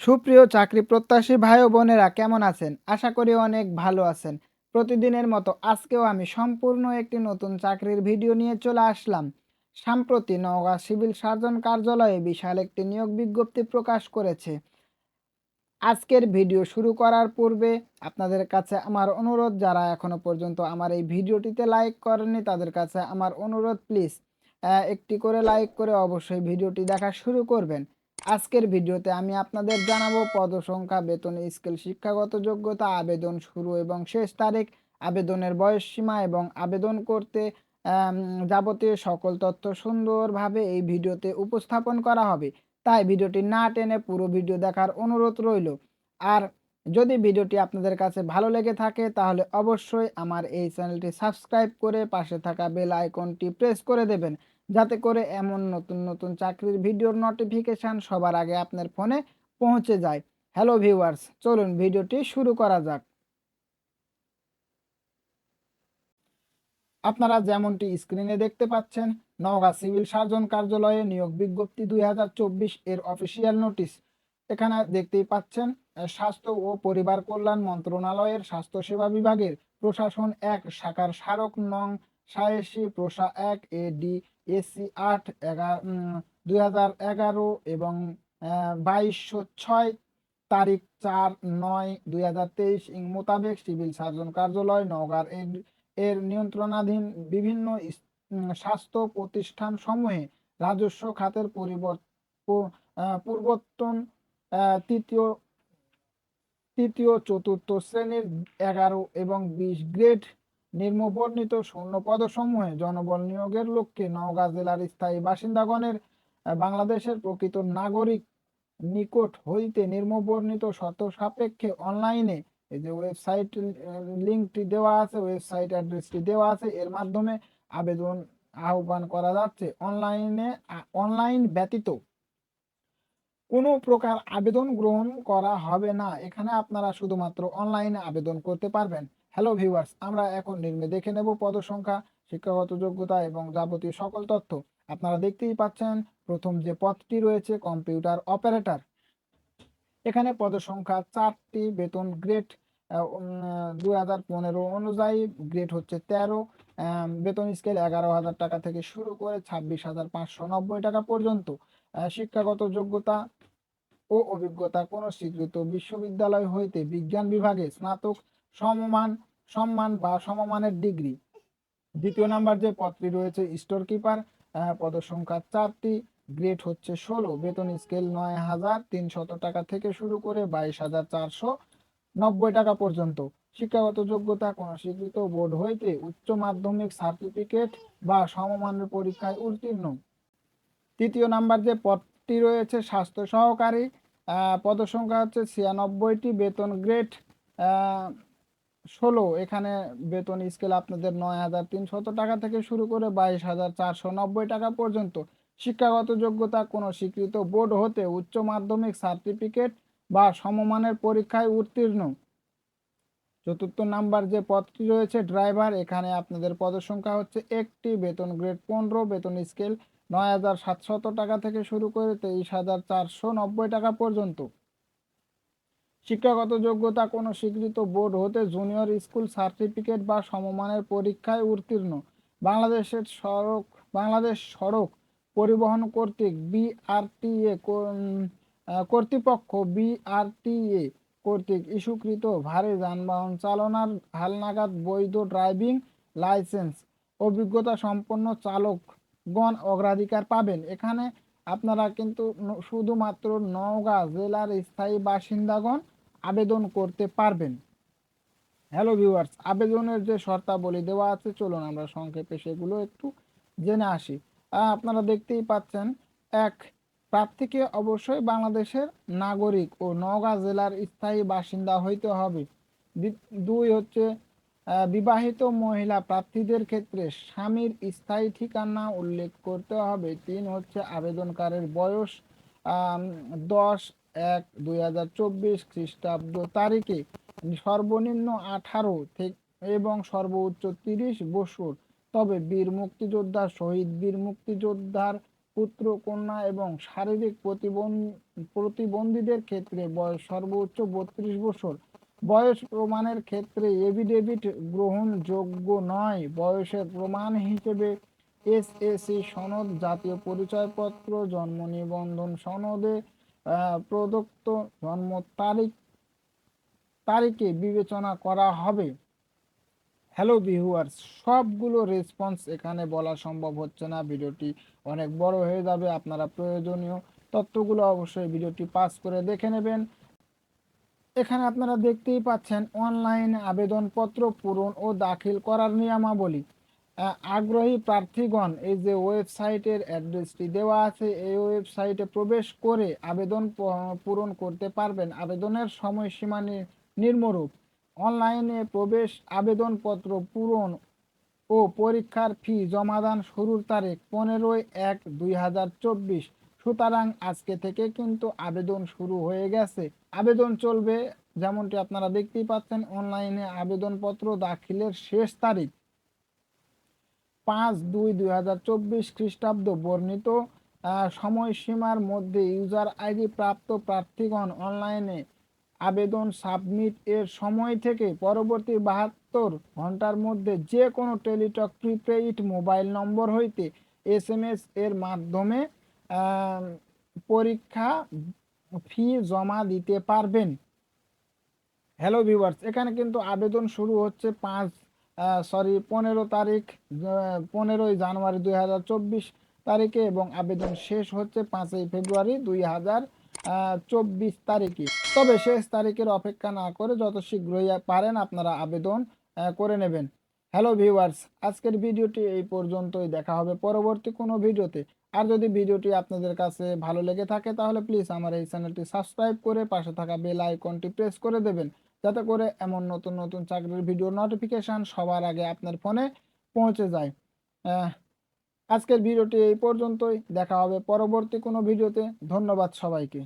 সুপ্রিয় চাকরি প্রত্যাশী ভাই ও বোনেরা, কেমন আছেন? আশা করি অনেক ভালো আছেন। প্রতিদিনের মতো আজকেও আমি সম্পূর্ণ একটি নতুন চাকরির ভিডিও নিয়ে চলে আসলাম। সম্প্রতি নওগাঁ সিভিল সার্জন কার্যালয়ে বিশাল একটি নিয়োগ বিজ্ঞপ্তি প্রকাশ করেছে। আজকের ভিডিও শুরু করার পূর্বে আপনাদের কাছে আমার অনুরোধ, যারা এখনও পর্যন্ত আমার এই ভিডিওটিতে লাইক করেননি, তাদের কাছে আমার অনুরোধ, প্লিজ একটি করে লাইক করে অবশ্যই ভিডিওটি দেখা শুরু করবেন। আজকের ভিডিওতে আমি আপনাদের জানাব পদসংখ্যা, বেতন, স্কেল, শিক্ষাগত যোগ্যতা, আবেদন শুরু এবং শেষ তারিখ, আবেদনের বয়স সীমা এবং আবেদন করতে যাবতীয় সকল তথ্য সুন্দরভাবে এই ভিডিওতে উপস্থাপন করা হবে। তাই ভিডিওটি না টেনে পুরো ভিডিও দেখার অনুরোধ রইল। আর যদি ভিডিওটি আপনাদের কাছে ভালো লেগে থাকে, তাহলে অবশ্যই আমার এই চ্যানেলটি সাবস্ক্রাইব করে পাশে থাকা বেল আইকনটি প্রেস করে দেবেন। যাতে করে এমন নতুন নতুন চাকরির ভিডিওর নোটিফিকেশান সবার আগে আপনার ফোনে পৌঁছে যায়। হ্যালো ভিউয়ার্স, চলুন ভিডিওটি শুরু করা যাক। আপনারা যেমনটি স্ক্রিনে দেখতে পাচ্ছেন, নওগাঁ সিভিল সার্জন কার্যালয়ে নিয়োগ বিজ্ঞপ্তি দুই হাজার চব্বিশ এর অফিসিয়াল নোটিশ। এখানে দেখতেই পাচ্ছেন স্বাস্থ্য ও পরিবার কল্যাণ মন্ত্রণালয়ের স্বাস্থ্যসেবা বিভাগের প্রশাসন এক শাখার স্মারক নং সায়েসি প্রশা এক এ ডি এসি আট দুই হাজার এগারো এবং বাইশশো ছয় তারিখ চার নয় দুই হাজার তেইশ মোতাবেক সিভিল সার্জন কার্যালয় নওগাঁর এর- নিয়ন্ত্রণাধীন বিভিন্ন স্বাস্থ্য প্রতিষ্ঠান সমূহে রাজস্ব খাতের পরিবর্তন পূর্বতন আহ, তৃতীয় তৃতীয়, চতুর্থ শ্রেণির এগারো এবং বিশ গ্রেড নিম্নবর্ণিত শূন্য পদসমূহে জনবল নিয়োগের লক্ষ্যে নওগাঁ জেলার স্থায়ী বাসিন্দাগণের বাংলাদেশের প্রকৃত নাগরিক নিকট হইতে নিম্নবর্ণিত শর্ত সাপেক্ষে অনলাইনে এই যে ওয়েবসাইট লিঙ্কটি দেওয়া আছে, ওয়েবসাইট অ্যাড্রেসটি দেওয়া আছে, এর মাধ্যমে আবেদন আহ্বান করা যাচ্ছে। অনলাইনে অনলাইন ব্যতীত কোনো প্রকার আবেদন গ্রহণ করা হবে না। এখানে আপনারা শুধুমাত্র অনলাইনে আবেদন করতে পারবেন। হ্যালো ভিউয়ার্স আমরা এখন নিম্নে দেখে নেব পদসংখ্যা, শিক্ষাগত যোগ্যতা এবং যাবতীয় সকল তথ্য। আপনারা দেখতেই পাচ্ছেন, প্রথম যে পদটি রয়েছে কম্পিউটার অপারেটর এখানে পদসংখ্যা চারটি, বেতন গ্রেড দুই হাজার পনেরো অনুযায়ী গ্রেড হচ্ছে তেরো বেতন স্কেল এগারো হাজার টাকা থেকে শুরু করে ছাব্বিশ হাজার পাঁচশো নব্বই টাকা পর্যন্ত। শিক্ষাগত যোগ্যতা ও অভিজ্ঞতা কোন স্বীকৃত বিশ্ববিদ্যালয় হইতে বিজ্ঞান বিভাগে স্নাতক সমমান, সম্মান বা সমমানের ডিগ্রি। দ্বিতীয় নাম্বার যে পদটি রয়েছে, স্টোর কিপার পদসংখ্যা চারটি, গ্রেড হচ্ছে ষোলো, বেতন স্কেল নয় হাজার তিনশত টাকা থেকে শুরু করে বাইশ হাজার চারশো নব্বই টাকা পর্যন্ত। শিক্ষাগত যোগ্যতা কোন স্বীকৃত বোর্ড হইতে উচ্চ মাধ্যমিক সার্টিফিকেট বা সমমানের পরীক্ষায় উত্তীর্ণ। তৃতীয় নাম্বার যে পদটি রয়েছে, স্বাস্থ্য সহকারী পদসংখ্যা হচ্ছে ছিয়ানব্বইটি, বেতন গ্রেড ষোলো। এখানে বেতন স্কেল আপনাদের নয় হাজার তিনশত টাকা থেকে শুরু করে বাইশ হাজার চারশো নব্বই টাকা পর্যন্ত। শিক্ষাগত যোগ্যতা কোনো স্বীকৃত বোর্ড হতে উচ্চ মাধ্যমিক সার্টিফিকেট বা সমমানের পরীক্ষায় উত্তীর্ণ। চতুর্থ নাম্বার যে পদটি রয়েছে ড্রাইভার এখানে আপনাদের পদসংখ্যা হচ্ছে একটি, বেতন গ্রেড পনেরো, বেতন স্কেল নয় হাজার সাতশত টাকা থেকে শুরু করে তেইশ হাজার চারশো নব্বই টাকা পর্যন্ত। শিক্ষাগত যোগ্যতা কোনো স্বীকৃত বোর্ড হতে জুনিয়র স্কুল সার্টিফিকেট বা সমমানের পরীক্ষায় উত্তীর্ণ। বাংলাদেশের সড়ক, বাংলাদেশ সড়ক পরিবহন কর্তৃক বিআরটিএ কর্তৃপক্ষ বিআরটিএ কর্তৃক ইস্যুকৃত ভারী যানবাহন চালনার হালনাগাদ বৈধ ড্রাইভিং লাইসেন্স অভিজ্ঞতা সম্পন্ন চালকগণ অগ্রাধিকার পাবেন। এখানে আপনারা কিন্তু শুধুমাত্র নওগাঁ জেলার স্থায়ী বাসিন্দাগণ আবেদন করতে পারবেন। হ্যালো ভিউয়ার্স আবেদনের যে শর্তাবলী দেওয়া আছে, চলুন আমরা সংক্ষেপে সেগুলো একটু জেনে আসি। আপনারা দেখতেই পাচ্ছেন, এক, প্রার্থীকে অবশ্যই বাংলাদেশের নাগরিক ও নওগাঁ জেলার স্থায়ী বাসিন্দা হইতে হবে। দুই হচ্ছে বিবাহিত মহিলা প্রার্থীদের ক্ষেত্রে স্বামীর স্থায়ী ঠিকানা উল্লেখ করতে হবে। তিন হচ্ছে আবেদনকারের বয়স দশ এক দুই হাজার চব্বিশ খ্রিস্টাব্দ তারিখে। সর্বনিম্ন আঠারো এবং সর্বোচ্চ তিরিশ বছর। তবে বীর মুক্তিযোদ্ধা শহীদ বীর মুক্তিযোদ্ধার পুত্র, কন্যা এবং শারীরিক প্রতিবন্ধ প্রতিবন্ধীদের ক্ষেত্রে বয়স সর্বোচ্চ বত্রিশ বছর। বয়স প্রমাণের ক্ষেত্রে এভিডেভিট গ্রহণযোগ্য নয়। বয়সের প্রমাণ হিসেবে এসএসসি সনদ, জাতীয় পরিচয়পত্র, জন্ম নিবন্ধন সনদে প্রদত্ত জন্ম তারিখ, তারিখে বিবেচনা করা হবে। হ্যালো ভিউয়ার্স, সবগুলো রেসপন্স এখানে বলা সম্ভব হচ্ছে না। ভিডিওটি অনেক বড় হয়ে যাবে, আপনারা প্রয়োজনীয় তথ্যগুলো অবশ্যই ভিডিওটি পাস করে দেখে নেবেন। এখানে আপনারা দেখতেই পাচ্ছেন অনলাইন আবেদনপত্র পূরণ ও দাখিল করার নিয়মাবলী। আগ্রহী প্রার্থীগণ, এই যে ওয়েবসাইটের অ্যাড্রেসটি দেওয়া আছে, এই ওয়েবসাইটে প্রবেশ করে আবেদন পূরণ করতে পারবেন। আবেদনের সময়সীমা নি- নিম্নরূপ। অনলাইনে প্রবেশ, আবেদনপত্র পূরণ ও পরীক্ষার ফি জমাদান শুরুর তারিখ পনেরোই এক দুই হাজার চব্বিশ। সুতরাং আজকে থেকে কিন্তু আবেদন শুরু হয়ে গেছে। আবেদন চলবে, যেমনটি আপনারা দেখতেই পাচ্ছেন, অনলাইনে আবেদনপত্র দাখিলের শেষ তারিখ পাঁচ দুই দুই হাজার চব্বিশ খ্রিস্টাব্দ বর্ণিত। সময়সীমার মধ্যে ইউজার আইডি প্রাপ্ত প্রার্থীগণ অনলাইনে আবেদন সাবমিট এর সময় থেকে পরবর্তী বাহাত্তর ঘণ্টার মধ্যে যে কোনো টেলিটক প্রিপেইড মোবাইল নম্বর হইতে এস এম এস এর মাধ্যমে পরীক্ষা ফি জমা দিতে পারবেন। হ্যালো ভিউয়ার্স এখানে কিন্তু আবেদন শুরু হচ্ছে পাঁচ সরি পনেরো তারিখ পনেরোই জানুয়ারি দুই হাজার চব্বিশ তারিখে এবং আবেদন শেষ হচ্ছে পাঁচই ফেব্রুয়ারি দুই হাজার চব্বিশ তারিখে। তবে শেষ তারিখের অপেক্ষা না করে যত শীঘ্রই পারেন আপনারা আবেদন করে নেবেন। হ্যালো ভিউয়ার্স আজকের ভিডিওটি এই পর্যন্তই। দেখা হবে পরবর্তী কোনো ভিডিওতে। আর যদি ভিডিওটি আপনাদের কাছে ভালো লেগে থাকে, তাহলে প্লিজ আমার এই চ্যানেলটি সাবস্ক্রাইব করে পাশে থাকা বেল আইকনটি প্রেস করে দেবেন, যাতে করে এমন নতুন নতুন চাকরির ভিডিও নোটিফিকেশান সবার আগে আপনার ফোনে পৌঁছে যায়। আজকের ভিডিওটি এই পর্যন্তই। দেখা হবে পরবর্তী কোনো ভিডিওতে। ধন্যবাদ সবাইকে।